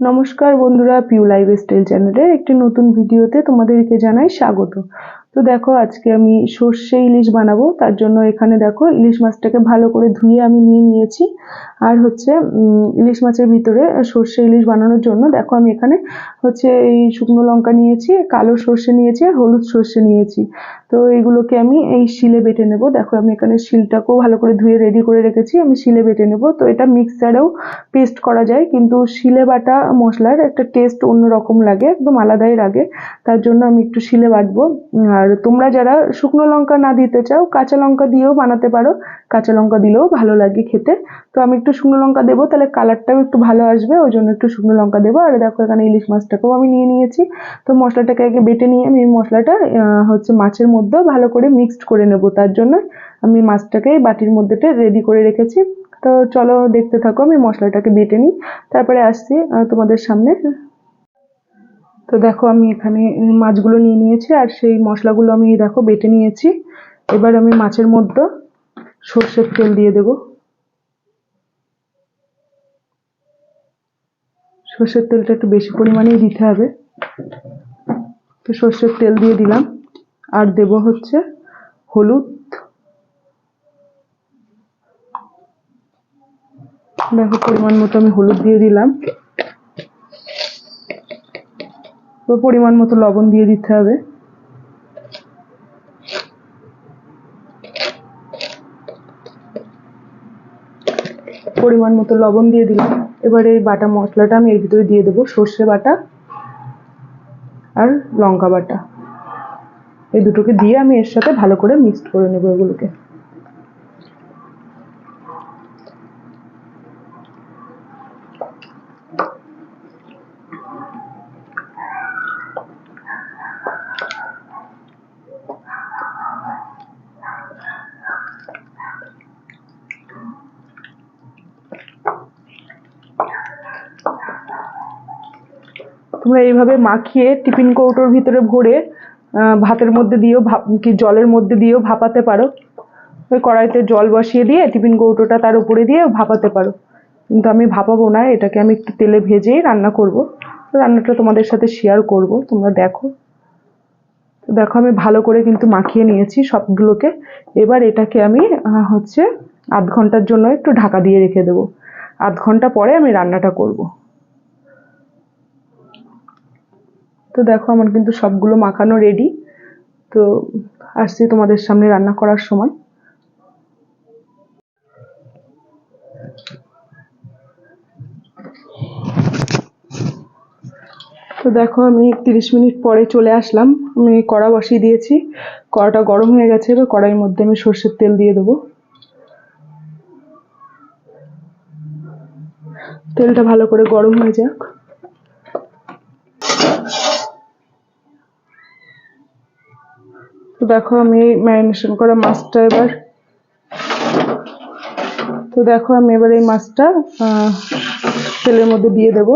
নমস্কার বন্ধুরা Piu live style চ্যানেলের একটি নতুন ভিডিওতে তোমাদেরকে জানাই স্বাগত। তো দেখো, আজকে আমি সর্ষে ইলিশ বানাবো, তার জন্য এখানে দেখো ইলিশ মাছটাকে ভালো করে ধুয়ে আমি নিয়ে নিয়েছি। আর হচ্ছে ইলিশ মাছের ভিতরে সর্ষে ইলিশ বানানোর জন্য দেখো আমি এখানে হচ্ছে এই শুকনো লঙ্কা নিয়েছি, কালো সর্ষে নিয়েছি আর হলুদ সর্ষে নিয়েছি। তো এইগুলোকে আমি এই শিলে বেটে নেব। দেখো, আমি এখানে শিলটাকেও ভালো করে ধুয়ে রেডি করে রেখেছি, আমি শিলে বেটে নেব। তো এটা মিক্সারেও পেস্ট করা যায়, কিন্তু শিলে বাটা মশলার একটা টেস্ট অন্যরকম লাগে, একদম আলাদাই লাগে। তার জন্য আমি একটু শিলে বাটবো। আর তোমরা যারা শুকনো লঙ্কা না দিতে চাও, কাঁচা লঙ্কা দিয়েও বানাতে পারো। কাঁচা লঙ্কা দিলেও ভালো লাগে খেতে। তো আমি একটু শুকনো লঙ্কা দেবো, তাহলে কালারটাও একটু ভালো আসবে, ওই জন্য একটু শুকনো লঙ্কা দেবো। আর দেখো, এখানে ইলিশ মাছটাকেও আমি নিয়ে নিয়েছি। তো মশলাটাকে আগে বেটে নিয়ে আমি মশলাটা হচ্ছে মাছের মধ্যেও ভালো করে মিক্সড করে নেব। তার জন্য আমি মাছটাকে বাটির মধ্যেটা রেডি করে রেখেছি। তো চলো দেখতে থাকো, আমি মশলাটাকে বেটে নিই। তারপরে আসছি তোমাদের সামনে। তো দেখো, আমি এখানে মাছগুলো নিয়ে নিয়েছি আর সেই মশলাগুলো আমি, দেখো, বেটে নিয়েছি। এবার আমি মাছের মধ্যে সর্ষের তেল দিয়ে দেবো। সর্ষের তেলটা একটু বেশি পরিমাণেই দিতে হবে। তো সর্ষের তেল দিয়ে দিলাম। আর দেব হচ্ছে হলুদ। দেখো পরিমাণ মতো আমি হলুদ দিয়ে দিলাম। পরিমাণ মতো লবণ দিয়ে দিতে হবে। পরিমাণ মতো লবণ দিয়ে দিলাম। এবার এই বাটা মশলাটা আমি এর ভিতরে দিয়ে দেবো। সর্ষে বাটা আর লঙ্কা বাটা। এই দুটোকে দিয়ে আমি এর সাথে ভালো করে মিক্সড করে নেব এগুলোকে। তোমরা এইভাবে মাখিয়ে টিফিন কৌটোর ভিতরে ভরে ভাতের মধ্যে দিয়েও কি জলের মধ্যে দিয়েও ভাপাতে পারো। ওই কড়াইতে জল বসিয়ে দিয়ে টিফিন কৌটোটা তার উপরে দিয়ে ভাপাতে পারো। কিন্তু আমি ভাপাবো না, এটাকে আমি একটু তেলে ভেজেই রান্না করব। রান্নাটা তোমাদের সাথে শেয়ার করব, তোমরা দেখো। দেখো, আমি ভালো করে কিন্তু মাখিয়ে নিয়েছি সবগুলোকে। এবার এটাকে আমি হচ্ছে আধ ঘণ্টার জন্য একটু ঢাকা দিয়ে রেখে দেবো। আধ ঘণ্টা পরে আমি রান্নাটা করব। তো দেখো আমার কিন্তু সবগুলো মাখানো রেডি তো আসছি তোমাদের সামনে রান্না করার সময়। তো দেখো আমি তিরিশ মিনিট পরে চলে আসলাম। আমি কড়া বসিয়ে দিয়েছি। কড়াটা গরম হয়ে গেছে, এবার কড়াইয়ের মধ্যে আমি সর্ষের তেল দিয়ে দেবো। তেলটা ভালো করে গরম হয়ে যাক তো দেখো আমি ম্যারিনেশন করা মাছটা এবার। তো দেখো আমি এবার এই মাছটা তেলের মধ্যে দিয়ে দেবো।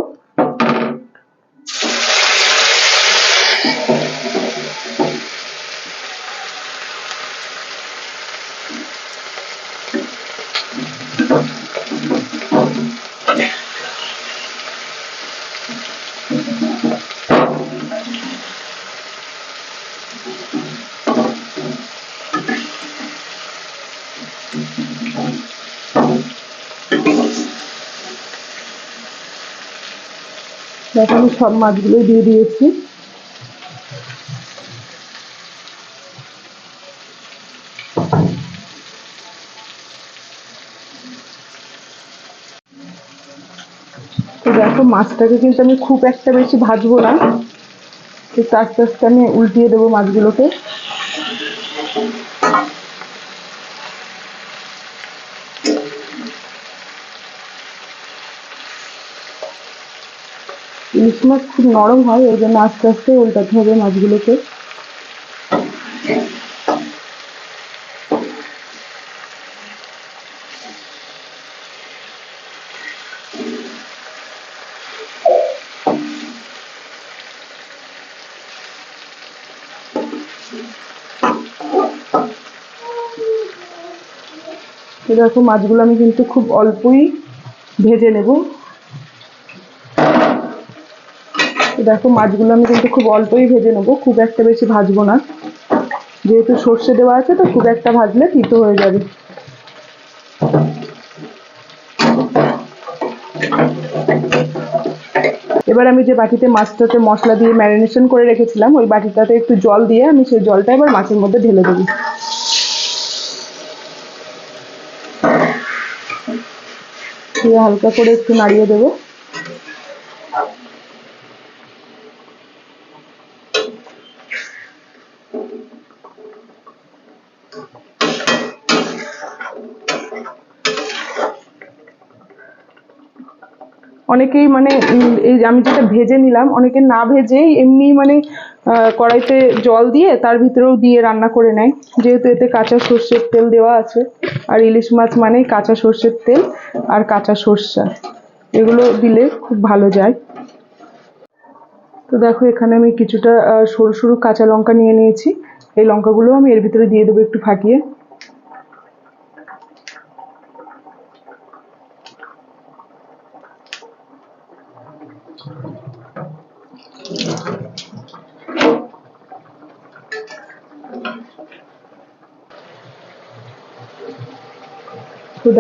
দেখো, আমি সব মাছগুলোই দিয়ে দিয়েছি। তো দেখো, মাছটাকে কিন্তু আমি খুব একটা বেশি ভাজবো না। একটু আস্তে আস্তে আমি উল্টিয়ে দেবো মাছগুলোকে। ইলিশ মাছ খুব নরম হয়, ওই জন্য আস্তে আস্তে উল্টাতে হবে মাছগুলোকে। দেখো, মাছগুলো আমি কিন্তু খুব অল্পই ভেজে নেব। দেখো মাছগুলো আমি কিন্তু খুব অল্পই ভেজে নেব, খুব একটা বেশি ভাজবো না। যেহেতু সর্ষে দেওয়া আছে তো খুব একটা ভাজলে তিতো হয়ে যাবে। এবার আমি যে বাটিতে মাছটাতে মশলা দিয়ে ম্যারিনেশন করে রেখেছিলাম, ওই বাটিটাতে একটু জল দিয়ে আমি সেই জলটা এবার মাছের মধ্যে ঢেলে দেবো। হালকা করে একটু নাড়িয়ে দেবো। অনেকেই মানে এই আমি যেটা ভেজে নিলাম, অনেকে না ভেজেই এমনি মানে কড়াইতে জল দিয়ে তার ভিতরেও দিয়ে রান্না করে নেয়। যেহেতু এতে কাঁচা সর্ষের তেল দেওয়া আছে, আর ইলিশ মাছ মানেই কাঁচা সর্ষের তেল আর কাঁচা সর্ষা। এগুলো দিলে খুব ভালো যায়। তো দেখো, এখানে আমি কিছুটা সরু সরু কাঁচা লঙ্কা নিয়ে নিয়েছি। এই লঙ্কাগুলো আমি এর ভিতরে দিয়ে দেবো একটু ফাটিয়ে। তো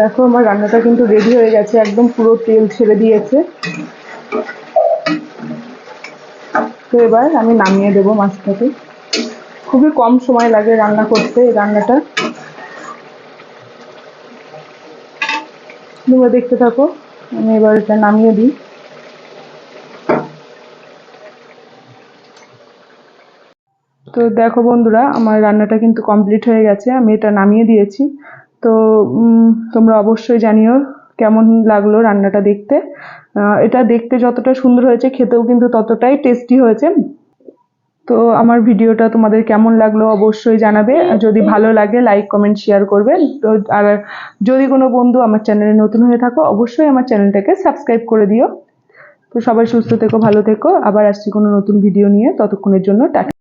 দেখো আমার রান্নাটা কিন্তু রেডি হয়ে গেছে, একদম পুরো তেল ছেড়ে দিয়েছে। তো এবার আমি নামিয়ে দেবো মাছটাকে। খুবই কম সময় লাগে রান্না করতে এই রান্নাটা। তোমরা দেখতে থাকো, আমি এবার এটা নামিয়ে দিই। তো দেখো বন্ধুরা, আমার রান্নাটা কিন্তু কমপ্লিট হয়ে গেছে, আমি এটা নামিয়ে দিয়েছি। তো তোমরা অবশ্যই জানিও কেমন লাগল রান্নাটা দেখতে। এটা দেখতে যতটা সুন্দর হয়েছে, খেতেও কিন্তু ততটাই টেস্টি হয়েছে। তো আমার ভিডিওটা তোমাদের কেমন লাগল অবশ্যই জানাবে। যদি ভালো লাগে লাইক কমেন্ট শেয়ার করবে। তো, আর যদি কোনো বন্ধু আমার চ্যানেলে নতুন হয়ে থাকো, অবশ্যই আমার চ্যানেলটাকে সাবস্ক্রাইব করে দিও। তো সবাই সুস্থ থেকো, ভালো থেকো। আবার আসছি কোনো নতুন ভিডিও নিয়ে। ততক্ষণের জন্য টাটা।